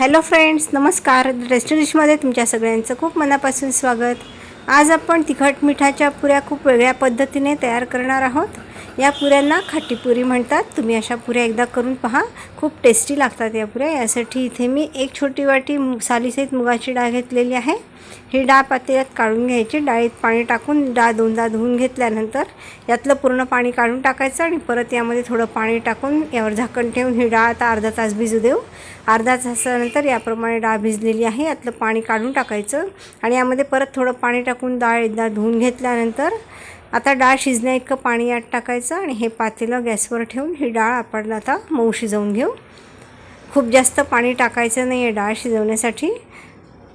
Hello friends नमस्कार. Tasty तुमच्या सगळ्यांचं खूप मनापासून स्वागत. आज आपण तिखट मिठाच्या पुऱ्या खूप वेगळ्या पद्धतीने तयार करणार आहोत. या पुऱ्यांना खाटीपुरी म्हणतात. तुम्ही अशा पुऱ्या एकदा करून पहा. खूप टेस्टी लागतात या पुऱ्या. यासाठी इथे मी एक छोटी वाटी मु- सालीसहित मुगाची डाळ घेतलेली आहे. ही डाळ पातेल्यात काढून घ्यायची. डाळीत पाणी टाकून डाळ दोनदा धुवून घेतल्यानंतर यातलं पूर्ण पाणी काढून टाकायचं आणि परत यामध्ये थोडं पाणी टाकून यावर झाकण ठेवून ही डाळ आता अर्धा तास भिजू देऊ. अर्धा तासानंतर याप्रमाणे डाळ भिजलेली आहे. यातलं पाणी काढून टाकायचं. आणि यामध्ये परत थोडं पाणी टाकून डाळ एकदा धुवून घेतल्यानंतर आता डाळ शिजण्या इतकं पाणी यात टाकायचं आणि हे पातेलं गॅसवर ठेवून ही डाळ आपण आता मऊ शिजवून घेऊ. खूप जास्त पाणी टाकायचं नाही आहे डाळ शिजवण्यासाठी.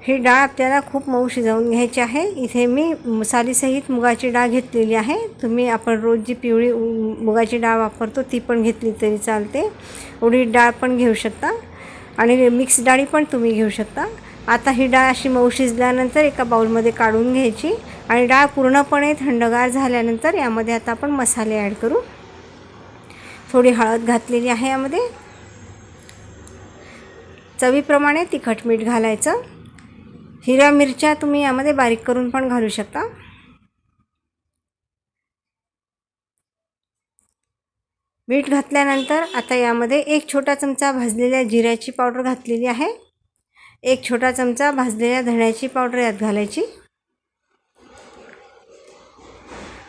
ही डाळ आपल्याला खूप मऊ शिजवून घ्यायची आहे. इथे मी मसालीसहित मुगाची डाळ घेतलेली आहे. तुम्ही आपण रोज जी पिवळी मुगाची डाळ वापरतो ती पण घेतली तरी चालते. उडीद डाळ पण घेऊ शकता आणि मिक्स डाळी पण तुम्ही घेऊ शकता. आता ही डाळ अशी मऊ शिजल्यानंतर एका बाऊलमध्ये काढून घ्यायची. आणि डाळ पूर्णपणे थंडगार झाल्यानंतर यामध्ये आता आपण मसाले ॲड करू. थोडी हळद घातलेली आहे यामध्ये. चवीप्रमाणे तिखट मीठ घालायचं. हिरव्या मिरच्या तुम्ही यामध्ये बारीक करून पण घालू शकता. मीठ घातल्यानंतर आता यामध्ये एक छोटा चमचा भाजलेल्या जिऱ्याची पावडर घातलेली आहे. एक छोटा चमचा भाजलेल्या धण्याची पावडर यात घालायची.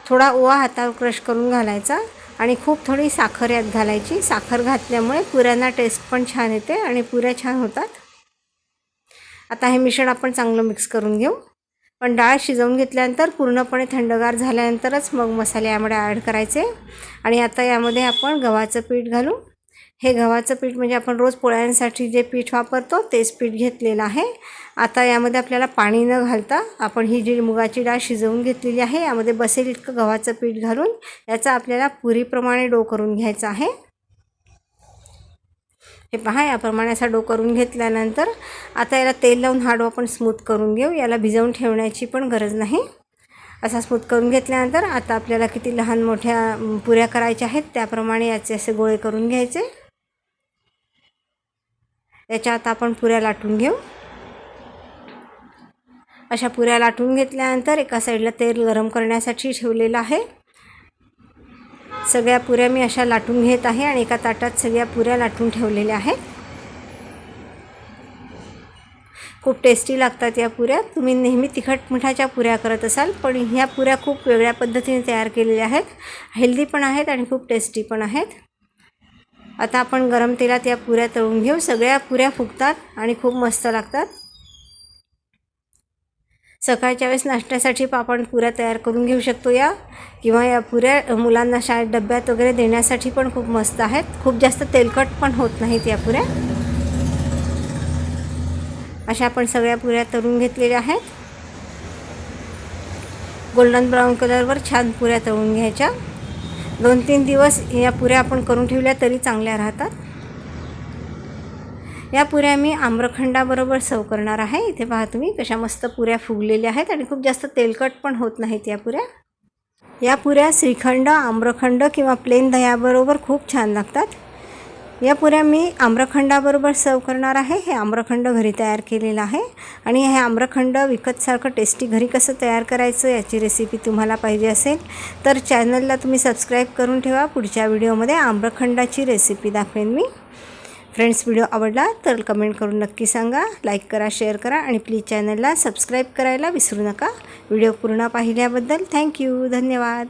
थोडा ओवा हातावर क्रश करून घालायचा आणि खूप थोडी साखर यात घालायची. साखर घातल्यामुळे पुऱ्यांना टेस्ट पण छान येते आणि पुऱ्या छान होतात. आता हे मिश्रण आपण चांगलं मिक्स करून घेऊ. पण डाळ शिजवून घेतल्यानंतर पूर्णपणे थंडगार झाल्यानंतरच मग मसाले यामध्ये ॲड करायचे. आणि आता यामध्ये आपण गव्हाचं पीठ घालू. हे गव्हाचं पीठ म्हणजे आपण रोज पोळ्यांसाठी जे पीठ वापरतो तेच पीठ घेतलेलं आहे. आता यामध्ये आपल्याला पाणी न घालता आपण ही जी मुगाची डाळ शिजवून घेतलेली आहे यामध्ये बसेल इतकं गव्हाचं पीठ घालून याचा आपल्याला पुरीप्रमाणे डो करून घ्यायचा आहे. हे पहा याप्रमाणे असा डो करून घेतल्यानंतर आता याला तेल लावून हा डो आपण स्मूथ करून घेऊ. याला भिजवून ठेवण्याची पण गरज नाही. असा स्मूथ करून घेतल्यानंतर आता आपल्याला किती लहान मोठ्या पुऱ्या करायच्या आहेत त्याप्रमाणे याचे असे गोळे करून घ्यायचे. त्याच्यात आपण पुऱ्या लाटून घेऊ. अशा पुऱ्या लाटून घेतल्यानंतर एका साईडला तेल गरम करण्यासाठी ठेवलेलं आहे. सगळ्या पुऱ्या मी अशा लाटून घेत आहे आणि एका ताटात सगळ्या पुऱ्या लाटून ठेवलेल्या आहेत. खूप टेस्टी लागतात या पुऱ्या. तुम्ही नेहमी तिखट मिठाच्या पुऱ्या करत असाल पण ह्या पुऱ्या खूप वेगळ्या पद्धतीने तयार केलेल्या आहेत. हेल्दी पण आहेत आणि खूप टेस्टी पण आहेत. आता आपण गरम तेलात या पुऱ्या तळून घेऊ. सगळ्या पुऱ्या फुगतात आणि खूप मस्त लागतात. सकाळच्या वेळेस नाश्त्यासाठी पण आपण पुऱ्या तयार करून घेऊ शकतो या. किंवा या पुऱ्या मुलांना शाळेत डब्यात वगैरे देण्यासाठी पण खूप मस्त आहेत. खूप जास्त तेलकट पण होत नाहीत या पुऱ्या. अशा आपण सगळ्या पुऱ्या तळून घेतलेल्या आहेत. गोल्डन ब्राऊन कलरवर छान पुऱ्या तळून घ्यायच्या. दोन तीन दिवस या पुऱ्या आपण करून ठेवल्या तरी चांगल्या राहतात. या पुऱ्या मी आम्रखंडाबरोबर सर्व करणार आहे. इथे पहा तुम्ही कशा मस्त पुऱ्या फुगलेल्या आहेत आणि खूप जास्त तेलकट पण होत नाहीत या पुऱ्या. या पुऱ्या श्रीखंड आम्रखंड किंवा प्लेन दह्याबरोबर खूप छान लागतात. या पुऱ्या मी आम्रखंडाबरोबर सर्व करणार आहे. हे आम्रखंड घरी तयार केलेलं आहे. आणि हे आम्रखंड विकतसारखं टेस्टी घरी कसं तयार करायचं याची रेसिपी तुम्हाला पाहिजे असेल तर चॅनलला तुम्ही सबस्क्राईब करून ठेवा. पुढच्या व्हिडिओमध्ये आम्रखंडाची रेसिपी दाखवेन मी. फ्रेंड्स व्हिडिओ आवडला तर कमेंट करून नक्की सांगा. लाईक करा शेअर करा आणि प्लीज चॅनलला सबस्क्राईब करायला विसरू नका. व्हिडिओ पूर्ण पाहिल्याबद्दल थँक्यू धन्यवाद.